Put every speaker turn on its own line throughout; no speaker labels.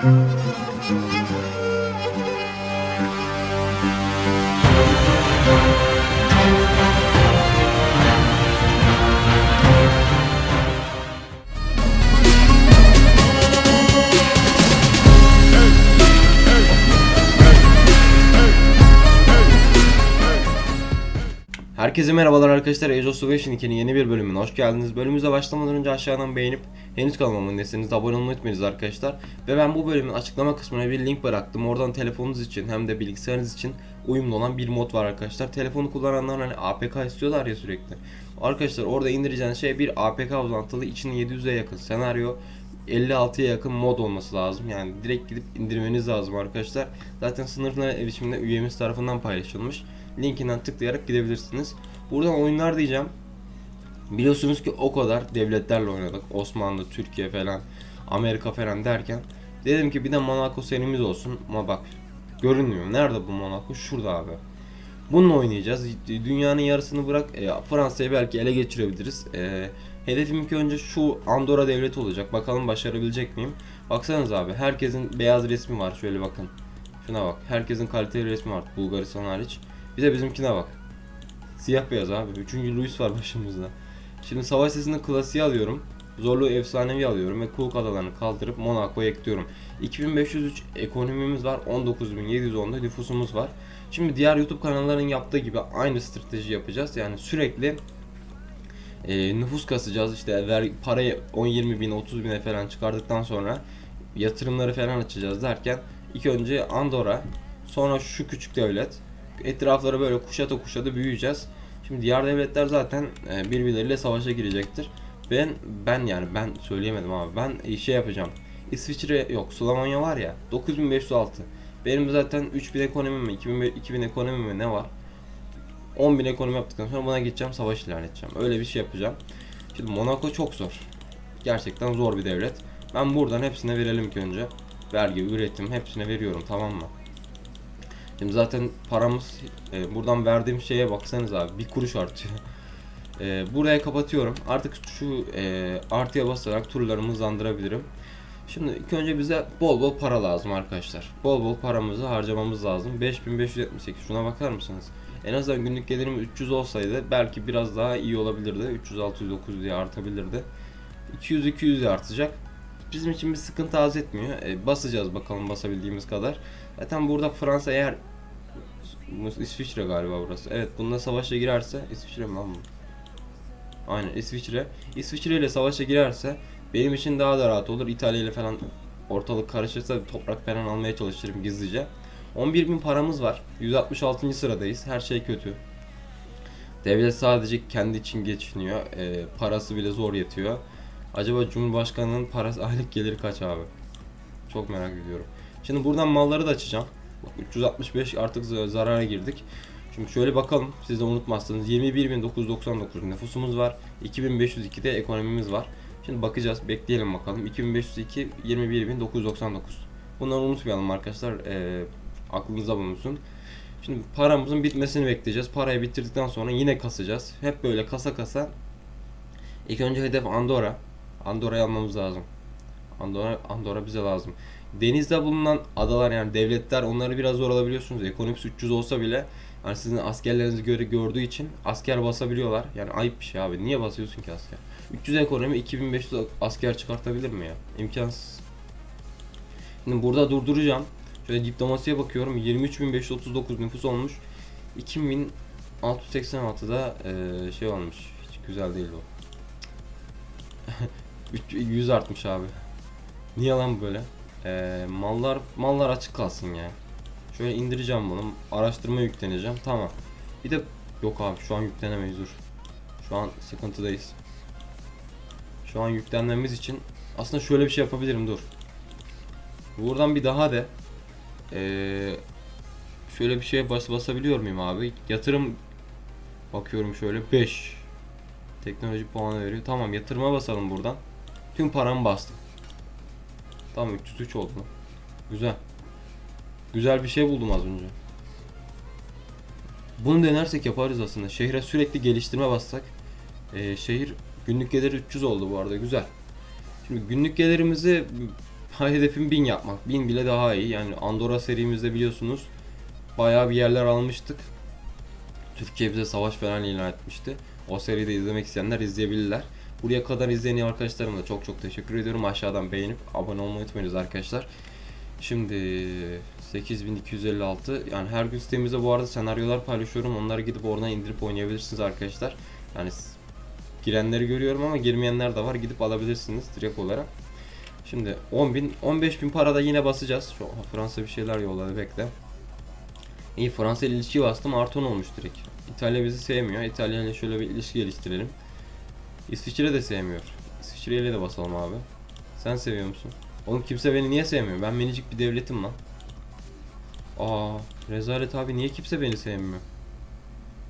Herkese merhabalar arkadaşlar. Age of Salvation 2'nin yeni bir bölümüne hoş geldiniz. Bölümümüze başlamadan önce aşağıdan beğenip henüz kanalıma değilseniz abone olmayı unutmayınız arkadaşlar. Ve ben bu bölümün açıklama kısmına bir link bıraktım. Oradan telefonunuz için hem de bilgisayarınız için uyumlu olan bir mod var arkadaşlar. Telefonu kullananlar hani APK istiyorlar ya sürekli. Arkadaşlar orada indireceğiniz şey bir APK uzantılı içinin 700'e yakın senaryo 56'ya yakın mod olması lazım. Yani direkt gidip indirmeniz lazım arkadaşlar. Zaten sınırlı erişimde üyemiz tarafından paylaşılmış. Linkinden tıklayarak gidebilirsiniz. Buradan oyunlar diyeceğim. Biliyorsunuz ki o kadar devletlerle oynadık. Osmanlı, Türkiye falan, Amerika falan derken dedim ki bir de Monaco serimiz olsun. Ama bak görünmüyor. Nerede bu Monaco? Şurada abi. Bununla oynayacağız. Dünyanın yarısını bırak e, Fransa'yı belki ele geçirebiliriz. E, hedefim ilk önce şu Andorra devleti olacak. Bakalım başarabilecek miyim? Baksanız abi herkesin beyaz resmi var. Şöyle bakın. Şuna bak. Herkesin kaliteli resmi var. Bulgaristan hariç. Bir de bizimkine bak. Siyah beyaz abi. Üçüncü Louis var başımızda. Şimdi savaş sesini klasiği alıyorum. Zorluğu efsanevi alıyorum ve Cook adalarını kaldırıp Monaco'ya ekliyorum. 2503 ekonomimiz var. 19710'da nüfusumuz var. Şimdi diğer YouTube kanalların yaptığı gibi aynı strateji yapacağız. Yani sürekli e, nüfus kasacağız. İşte ver, parayı 10-20 bin 30 bine falan çıkardıktan sonra yatırımları falan açacağız derken ilk önce Andorra sonra şu küçük devlet etrafları böyle kuşata kuşata büyüyeceğiz. Şimdi diğer devletler zaten e, birbirleriyle savaşa girecektir. Ben ben yani ben söyleyemedim abi. Ben şey yapacağım. İsviçre yok, Slovenya var ya 9506. Benim zaten 3000 ekonomim mi, 2000, 2000 ekonomim mi ne var? 10.000 ekonomi yaptıktan sonra buna gideceğim, savaş ilan edeceğim. Öyle bir şey yapacağım. Şimdi Monaco çok zor. Gerçekten zor bir devlet. Ben buradan hepsine verelim ki önce. Vergi, üretim hepsine veriyorum tamam mı? Şimdi zaten paramız e, buradan verdiğim şeye baksanız abi bir kuruş artıyor. E, buraya kapatıyorum. Artık şu e, artıya basarak turlarımı hızlandırabilirim. Şimdi ilk önce bize bol bol para lazım arkadaşlar. Bol bol paramızı harcamamız lazım. 5578 şuna bakar mısınız? En azından günlük gelirim 300 olsaydı belki biraz daha iyi olabilirdi. 300 600 900 diye artabilirdi. 200 200 diye artacak. Bizim için bir sıkıntı az etmiyor. E, basacağız bakalım basabildiğimiz kadar. Zaten burada Fransa eğer İsviçre galiba burası. Evet bununla savaşa girerse İsviçre mi lan? Aynen İsviçre. İsviçre ile savaşa girerse benim için daha da rahat olur. İtalya ile falan ortalık karışırsa toprak falan almaya çalışırım gizlice. 11.000 paramız var. 166. sıradayız. Her şey kötü. Devlet sadece kendi için geçiniyor. E, parası bile zor yetiyor. Acaba Cumhurbaşkanının parası aylık geliri kaç abi? Çok merak ediyorum. Şimdi buradan malları da açacağım. Bak 365 artık zarara girdik. Şimdi şöyle bakalım siz de unutmazsınız. 21.999 nüfusumuz var. 2502'de ekonomimiz var. Şimdi bakacağız. Bekleyelim bakalım. 2502 21.999. Bunları unutmayalım arkadaşlar. Ee, aklınıza bulunsun. Şimdi paramızın bitmesini bekleyeceğiz. Parayı bitirdikten sonra yine kasacağız. Hep böyle kasa kasa. İlk önce hedef Andorra. Andorra'yı almamız lazım. Andorra, Andorra bize lazım. Denizde bulunan adalar yani devletler onları biraz zor alabiliyorsunuz. Ekonomisi 300 olsa bile yani sizin askerlerinizi göre gördüğü için asker basabiliyorlar. Yani ayıp bir şey abi. Niye basıyorsun ki asker? 300 ekonomi 2500 asker çıkartabilir mi ya? İmkansız. Şimdi burada durduracağım. Şöyle diplomasiye bakıyorum. 23.539 nüfus olmuş. 2686'da ee, şey olmuş. Hiç güzel değil o. 100 artmış abi. Niye lan böyle? Ee, mallar mallar açık kalsın ya. Şöyle indireceğim bunu. Araştırma yükleneceğim. Tamam. Bir de yok abi şu an yüklenemeyiz dur. Şu an sıkıntıdayız. Şu an yüklenmemiz için aslında şöyle bir şey yapabilirim dur. Buradan bir daha de. Ee, şöyle bir şeye bas basabiliyor muyum abi? Yatırım bakıyorum şöyle 5 teknoloji puanı veriyor. Tamam yatırıma basalım buradan. Tüm paramı bastım. Tamam 303 oldu. Güzel. Güzel bir şey buldum az önce. Bunu denersek yaparız aslında. Şehre sürekli geliştirme bassak. Ee, şehir günlük geliri 300 oldu bu arada. Güzel. Şimdi günlük gelirimizi hedefim 1000 yapmak. 1000 bile daha iyi. Yani Andorra serimizde biliyorsunuz bayağı bir yerler almıştık. Türkiye bize savaş falan ilan etmişti. O seriyi de izlemek isteyenler izleyebilirler. Buraya kadar izleyen arkadaşlarıma da çok çok teşekkür ediyorum. Aşağıdan beğenip abone olmayı unutmayınız arkadaşlar. Şimdi 8256 yani her gün sitemizde bu arada senaryolar paylaşıyorum. Onları gidip oradan indirip oynayabilirsiniz arkadaşlar. Yani girenleri görüyorum ama girmeyenler de var. Gidip alabilirsiniz direkt olarak. Şimdi 10.000 15.000 para da yine basacağız. Şu Fransa bir şeyler yolladı bekle. İyi Fransa ile ilişki bastım artı 10 olmuş direkt. İtalya bizi sevmiyor. İtalya ile şöyle bir ilişki geliştirelim. İsviçre de sevmiyor. İsviçre ile de basalım abi. Sen seviyor musun? Oğlum kimse beni niye sevmiyor? Ben minicik bir devletim lan. Aa, rezalet abi niye kimse beni sevmiyor?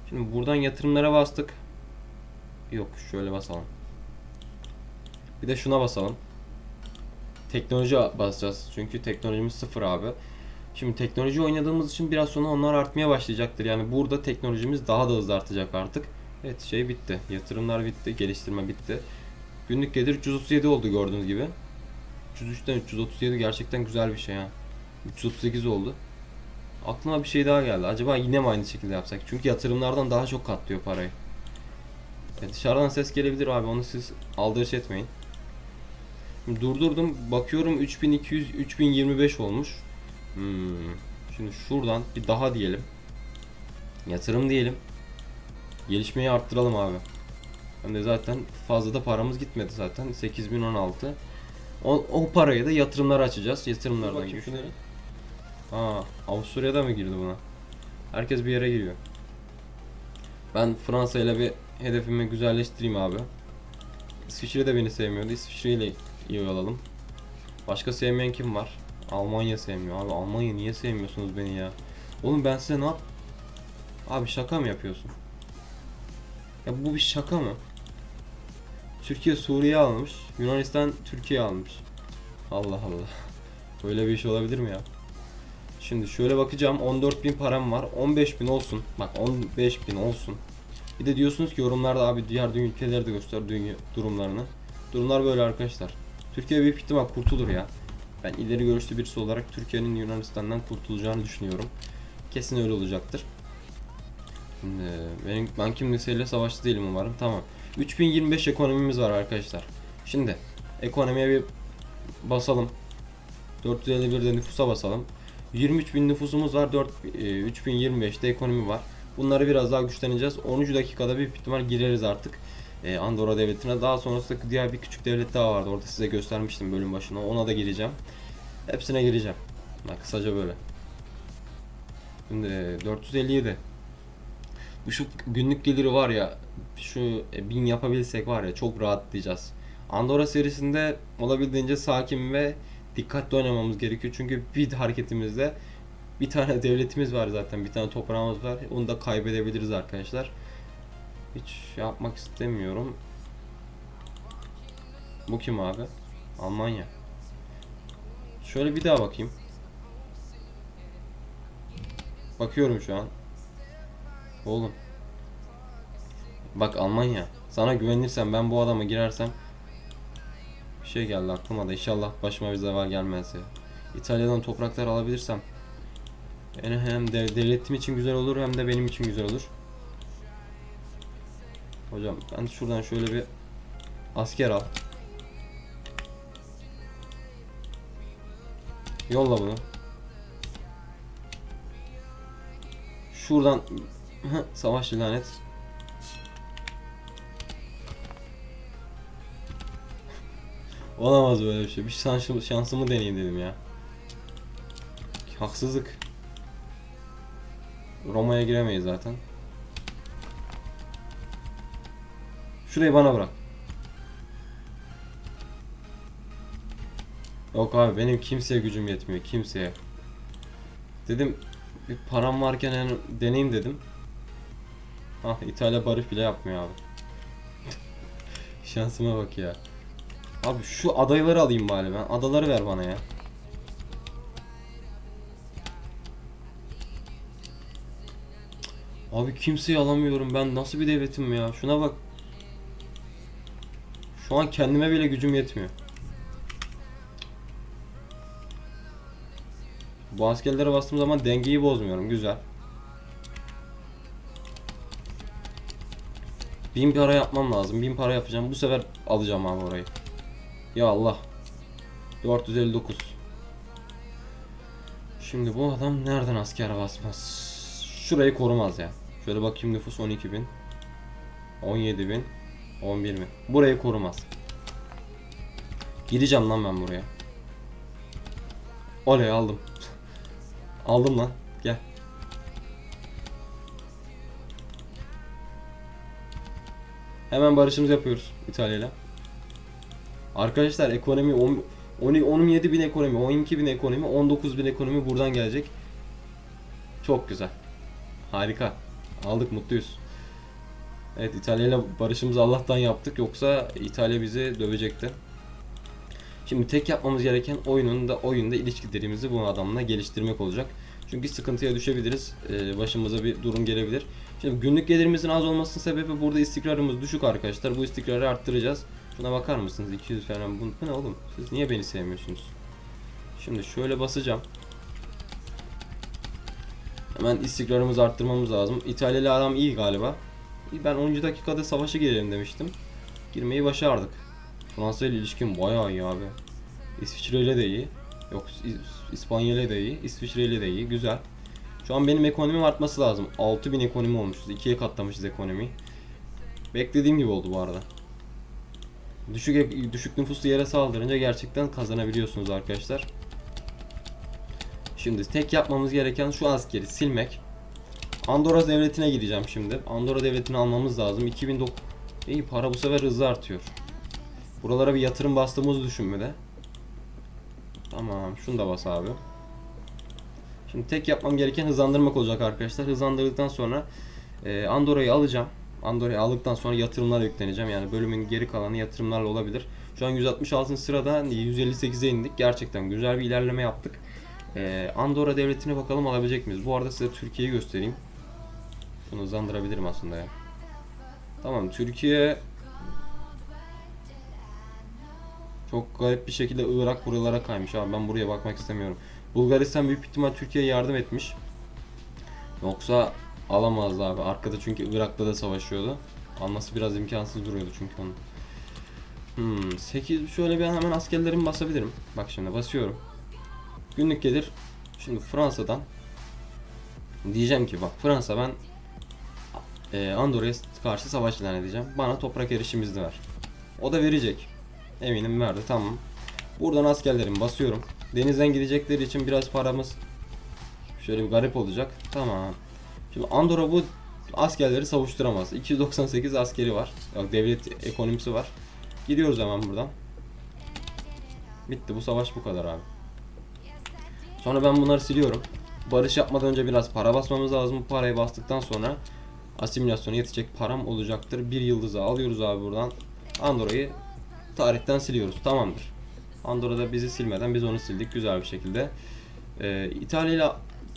Şimdi buradan yatırımlara bastık. Yok şöyle basalım. Bir de şuna basalım. Teknoloji basacağız. Çünkü teknolojimiz sıfır abi. Şimdi teknoloji oynadığımız için biraz sonra onlar artmaya başlayacaktır. Yani burada teknolojimiz daha da hızlı artacak artık. Evet şey bitti. Yatırımlar bitti. Geliştirme bitti. Günlük gelir 337 oldu gördüğünüz gibi. 303'ten 337 gerçekten güzel bir şey ha. 338 oldu. Aklıma bir şey daha geldi. Acaba yine mi aynı şekilde yapsak? Çünkü yatırımlardan daha çok katlıyor parayı. E dışarıdan ses gelebilir abi. Onu siz aldırış etmeyin. Durdurdum. Bakıyorum 3200 3025 olmuş. Hmm. Şimdi şuradan bir daha diyelim. Yatırım diyelim. Gelişmeyi arttıralım abi. Hem de zaten fazla da paramız gitmedi zaten. 8016. O, o parayı da yatırımlara açacağız. Yatırımlardan giriyor. Aa, Avusturya'da mı girdi buna? Herkes bir yere giriyor. Ben Fransa ile bir hedefimi güzelleştireyim abi. İsviçre de beni sevmiyordu. İsviçre ile iyi olalım. Başka sevmeyen kim var? Almanya sevmiyor. Abi Almanya niye sevmiyorsunuz beni ya? Oğlum ben size ne yap? Abi şaka mı yapıyorsun? Ya bu bir şaka mı? Türkiye Suriye almış. Yunanistan Türkiye almış. Allah Allah. Böyle bir iş olabilir mi ya? Şimdi şöyle bakacağım 14.000 param var 15.000 olsun bak 15.000 olsun Bir de diyorsunuz ki yorumlarda abi diğer dünya ülkeleri de göster dünya durumlarını Durumlar böyle arkadaşlar Türkiye büyük ihtimal kurtulur ya Ben ileri görüşlü birisi olarak Türkiye'nin Yunanistan'dan kurtulacağını düşünüyorum Kesin öyle olacaktır Şimdi benim ben kimseyle savaşta değilim umarım tamam 3025 ekonomimiz var arkadaşlar Şimdi ekonomiye bir basalım 451'de nüfusa basalım 23 bin nüfusumuz var. 4 e, 3025'te ekonomi var. Bunları biraz daha güçleneceğiz. 10. dakikada büyük ihtimal gireriz artık. e, Andorra devletine. Daha sonrasında diğer bir küçük devlet daha vardı. Orada size göstermiştim bölüm başına. Ona da gireceğim. Hepsine gireceğim. Bak kısaca böyle. Şimdi 457. Şu günlük geliri var ya şu e, 1000 yapabilsek var ya çok rahatlayacağız. Andorra serisinde olabildiğince sakin ve dikkatli oynamamız gerekiyor. Çünkü bir hareketimizde bir tane devletimiz var zaten. Bir tane toprağımız var. Onu da kaybedebiliriz arkadaşlar. Hiç şey yapmak istemiyorum. Bu kim abi? Almanya. Şöyle bir daha bakayım. Bakıyorum şu an. Oğlum. Bak Almanya. Sana güvenirsem ben bu adama girersem bir şey geldi aklıma da inşallah başıma bir zeval gelmez ya. İtalya'dan topraklar alabilirsem yani hem de devletim için güzel olur hem de benim için güzel olur. Hocam ben şuradan şöyle bir asker al. Yolla bunu. Şuradan savaş ilan Olamaz böyle bir şey. Bir şansımı, şansımı deneyeyim dedim ya. Haksızlık. Roma'ya giremeyiz zaten. Şurayı bana bırak. Yok abi benim kimseye gücüm yetmiyor. Kimseye. Dedim bir param varken yani deneyim dedim. Ah İtalya barış bile yapmıyor abi. Şansıma bak ya. Abi şu adayları alayım bari ben. Adaları ver bana ya. Abi kimseyi alamıyorum ben. Nasıl bir devletim ya? Şuna bak. Şu an kendime bile gücüm yetmiyor. Bu askerlere bastığım zaman dengeyi bozmuyorum. Güzel. Bin para yapmam lazım. Bin para yapacağım. Bu sefer alacağım abi orayı. Ya Allah. 459. Şimdi bu adam nereden asker basmaz? Şurayı korumaz ya. Şöyle bakayım nüfus 12.000 17.000 11.000 Burayı korumaz. Gideceğim lan ben buraya. Oley aldım. aldım lan. Gel. Hemen barışımızı yapıyoruz İtalya ile. Arkadaşlar ekonomi 10, 10 17 bin ekonomi, 12 bin ekonomi, 19 bin ekonomi buradan gelecek. Çok güzel. Harika. Aldık mutluyuz. Evet İtalya ile barışımızı Allah'tan yaptık yoksa İtalya bizi dövecekti. Şimdi tek yapmamız gereken oyunun da oyunda ilişkilerimizi bu adamla geliştirmek olacak. Çünkü sıkıntıya düşebiliriz. Ee, başımıza bir durum gelebilir. Şimdi günlük gelirimizin az olmasının sebebi burada istikrarımız düşük arkadaşlar. Bu istikrarı arttıracağız. Şuna bakar mısınız? 200 falan. Bu, ne oğlum? Siz niye beni sevmiyorsunuz? Şimdi şöyle basacağım. Hemen istikrarımızı arttırmamız lazım. İtalyalı adam iyi galiba. Ben 10. dakikada savaşa girelim demiştim. Girmeyi başardık. Fransa ile ilişkim bayağı iyi abi. İsviçre ile de iyi. Yok İs- İspanya ile de iyi. İsviçre ile de iyi. Güzel. Şu an benim ekonomim artması lazım. 6000 ekonomi olmuşuz. İkiye katlamışız ekonomiyi. Beklediğim gibi oldu bu arada. Düşük düşük nüfuslu yere saldırınca gerçekten kazanabiliyorsunuz arkadaşlar. Şimdi tek yapmamız gereken şu askeri silmek. Andorra devletine gideceğim şimdi. Andorra devletini almamız lazım. 2009 İyi para bu sefer hızlı artıyor. Buralara bir yatırım bastığımızı düşünmede. Tamam, şunu da bas abi. Şimdi tek yapmam gereken hızlandırmak olacak arkadaşlar. Hızlandırdıktan sonra e, Andorra'yı alacağım. Andorra'yı aldıktan sonra yatırımlar yükleneceğim. Yani bölümün geri kalanı yatırımlarla olabilir. Şu an 166. sırada 158'e indik. Gerçekten güzel bir ilerleme yaptık. E, Andorra devletine bakalım alabilecek miyiz? Bu arada size Türkiye'yi göstereyim. Şunu hızlandırabilirim aslında ya. Tamam Türkiye çok garip bir şekilde Irak buralara kaymış abi ben buraya bakmak istemiyorum. Bulgaristan büyük ihtimal Türkiye'ye yardım etmiş. Yoksa alamazdı abi. Arkada çünkü Irak'ta da savaşıyordu. Alması biraz imkansız duruyordu çünkü onun. Hmm, 8 şöyle bir hemen askerlerimi basabilirim. Bak şimdi basıyorum. Günlük gelir. Şimdi Fransa'dan diyeceğim ki bak Fransa ben e, Andorra'ya karşı savaş ilan edeceğim. Bana toprak erişimimizi ver. O da verecek. Eminim verdi tamam. Buradan askerlerimi basıyorum. Denizden gidecekleri için biraz paramız şöyle bir garip olacak. Tamam. Şimdi Andorra bu askerleri savuşturamaz. 298 askeri var. Yok devlet ekonomisi var. Gidiyoruz hemen buradan. Bitti bu savaş bu kadar abi. Sonra ben bunları siliyorum. Barış yapmadan önce biraz para basmamız lazım. Bu parayı bastıktan sonra asimilasyona yetecek param olacaktır. Bir yıldızı alıyoruz abi buradan. Andorra'yı tarihten siliyoruz. Tamamdır. Andorra'da bizi silmeden biz onu sildik güzel bir şekilde. Ee, İtalya ile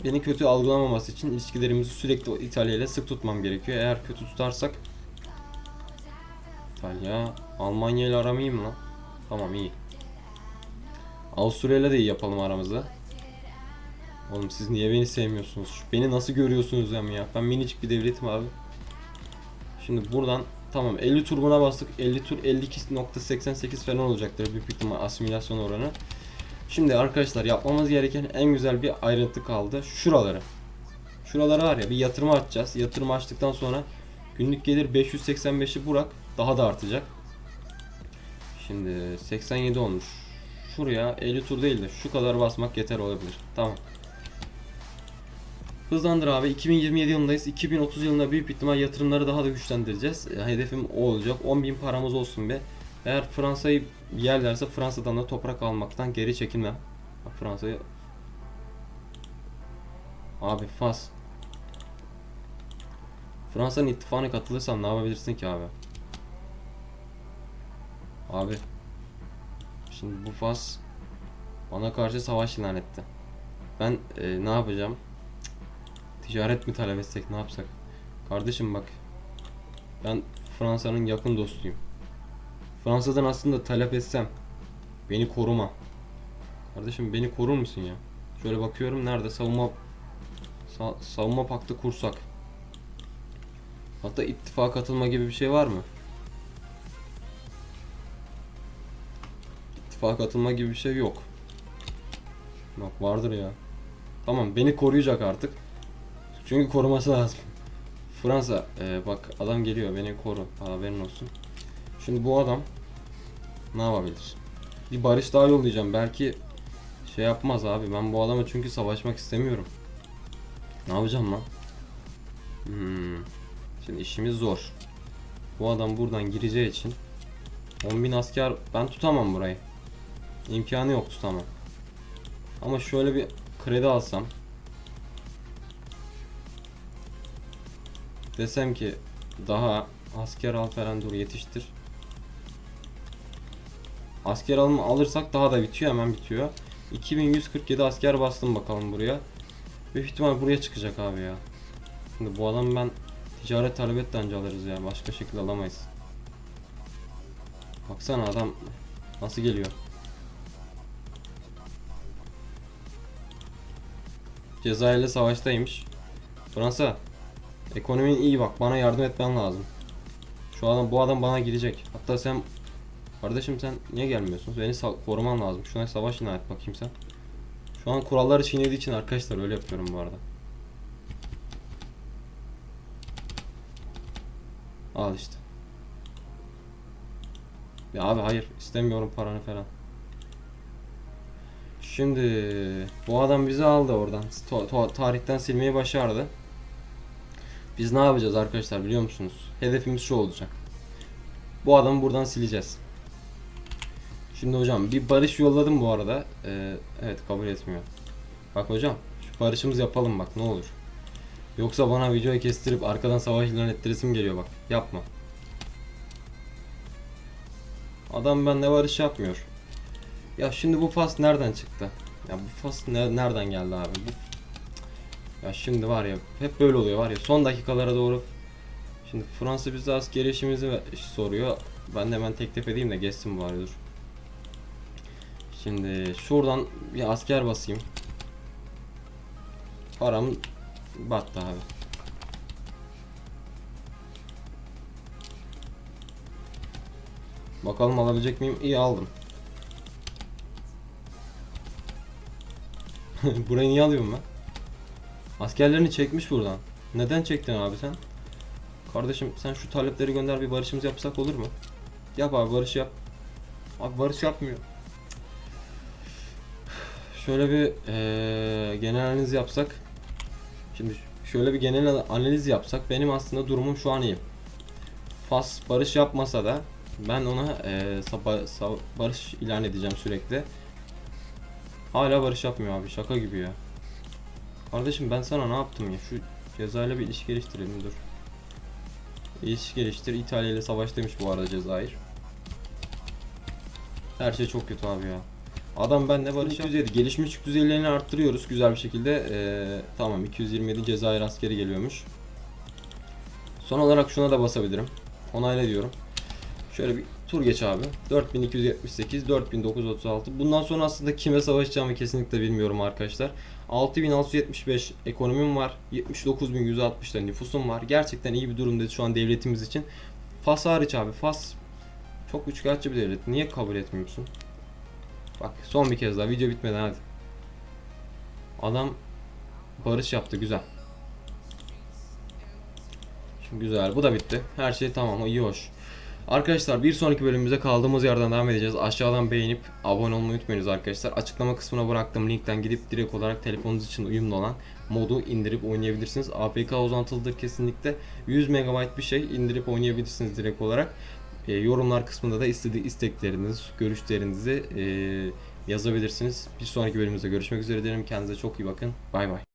beni kötü algılamaması için ilişkilerimizi sürekli İtalya ile sık tutmam gerekiyor. Eğer kötü tutarsak İtalya, Almanya ile aram iyi mi lan? Tamam iyi. Avusturya ile de iyi yapalım aramızı. Oğlum siz niye beni sevmiyorsunuz? Beni nasıl görüyorsunuz hem ya? Ben minicik bir devletim abi. Şimdi buradan tamam 50 tur buna bastık. 50 tur 52.88 falan olacaktır büyük ihtimal asimilasyon oranı. Şimdi arkadaşlar yapmamız gereken en güzel bir ayrıntı kaldı. Şuraları. Şuraları var ya bir yatırım açacağız. Yatırım açtıktan sonra günlük gelir 585'i bırak daha da artacak. Şimdi 87 olmuş. Şuraya 50 tur değil de şu kadar basmak yeter olabilir. Tamam. Hızlandır abi. 2027 yılındayız. 2030 yılında büyük ihtimal yatırımları daha da güçlendireceğiz. E, Hedefim o olacak. 10.000 paramız olsun be. Eğer Fransa'yı yerlerse Fransa'dan da toprak almaktan geri çekinmem. Fransa'yı Abi Fas. Fransa'nın ittifakına katılırsam ne yapabilirsin ki abi? Abi. Şimdi bu Fas bana karşı savaş ilan etti. Ben e, ne yapacağım? Ticaret mi talep etsek ne yapsak? Kardeşim bak. Ben Fransa'nın yakın dostuyum. Fransa'dan aslında talep etsem beni koruma. Kardeşim beni korur musun ya? Şöyle bakıyorum nerede savunma sa- savunma paktı kursak. Hatta ittifaka katılma gibi bir şey var mı? İttifaka katılma gibi bir şey yok. Bak vardır ya. Tamam beni koruyacak artık. Çünkü koruması lazım. Fransa e, bak adam geliyor beni koru haberin olsun. Şimdi bu adam ne yapabilir? Bir barış daha yollayacağım belki şey yapmaz abi ben bu adamı çünkü savaşmak istemiyorum. Ne yapacağım lan? Hmm. Şimdi işimiz zor. Bu adam buradan gireceği için 10.000 asker ben tutamam burayı. İmkanı yok tutamam. Ama şöyle bir kredi alsam desem ki daha asker al falan dur yetiştir. Asker alımı alırsak daha da bitiyor hemen bitiyor. 2147 asker bastım bakalım buraya. Büyük ihtimal buraya çıkacak abi ya. Şimdi bu adam ben ticaret talebetle anca alırız ya. Başka şekilde alamayız. Baksana adam nasıl geliyor. Cezayir'le savaştaymış. Fransa ekonomin iyi bak bana yardım etmen lazım. Şu adam bu adam bana girecek. Hatta sen kardeşim sen niye gelmiyorsun? Beni koruman lazım. Şuna savaş ilan et bakayım sen. Şu an kuralları çiğnediği için arkadaşlar öyle yapıyorum bu arada. Al işte. Ya abi hayır istemiyorum paranı falan. Şimdi bu adam bizi aldı oradan. Tarihten silmeyi başardı. Biz ne yapacağız arkadaşlar biliyor musunuz? Hedefimiz şu olacak. Bu adamı buradan sileceğiz. Şimdi hocam bir barış yolladım bu arada. Ee, evet kabul etmiyor. Bak hocam şu barışımızı yapalım bak ne olur. Yoksa bana videoyu kestirip arkadan savaş ilan ettiresim geliyor bak. Yapma. Adam benimle barış yapmıyor. Ya şimdi bu fas nereden çıktı? Ya bu fas ne- nereden geldi abi? Bu... Ya şimdi var ya hep böyle oluyor var ya son dakikalara doğru Şimdi Fransa bize askeri işimizi soruyor. Ben de hemen teklif edeyim de geçsin bari dur. Şimdi şuradan bir asker basayım. Param battı abi. Bakalım alabilecek miyim? İyi aldım. Burayı niye alıyorum ben? Askerlerini çekmiş buradan. Neden çektin abi sen? Kardeşim sen şu talepleri gönder bir barışımız yapsak olur mu? Yap abi barış yap. Abi barış yapmıyor. Şöyle bir eee genel analiz yapsak. Şimdi şöyle bir genel analiz yapsak benim aslında durumum şu an iyi. Fas barış yapmasa da ben ona eee, sapa- sa- barış ilan edeceğim sürekli. Hala barış yapmıyor abi şaka gibi ya. Kardeşim ben sana ne yaptım ya şu Cezayir'le bir ilişki geliştirelim dur. İlişki geliştir İtalya ile savaştaymış bu arada Cezayir. Her şey çok kötü abi ya. Adam benle barış 207 gelişmiş düzeylerini arttırıyoruz güzel bir şekilde. Ee, tamam 227 Cezayir askeri geliyormuş. Son olarak şuna da basabilirim. Onayla diyorum. Şöyle bir tur geç abi. 4278, 4936. Bundan sonra aslında kime savaşacağımı kesinlikle bilmiyorum arkadaşlar. 6675 ekonomim var. 79160 da nüfusum var. Gerçekten iyi bir durumda şu an devletimiz için. Fas hariç abi. Fas çok üçkağıtçı bir devlet. Niye kabul etmiyorsun? Bak son bir kez daha video bitmeden hadi. Adam barış yaptı güzel. Şimdi güzel bu da bitti. Her şey tamam iyi hoş. Arkadaşlar bir sonraki bölümümüze kaldığımız yerden devam edeceğiz. Aşağıdan beğenip abone olmayı unutmayınız arkadaşlar. Açıklama kısmına bıraktığım linkten gidip direkt olarak telefonunuz için uyumlu olan modu indirip oynayabilirsiniz. APK uzantılıdır kesinlikle. 100 MB bir şey indirip oynayabilirsiniz direkt olarak. E, yorumlar kısmında da istediği isteklerinizi, görüşlerinizi e, yazabilirsiniz. Bir sonraki bölümümüzde görüşmek üzere diyelim. Kendinize çok iyi bakın. Bay bay.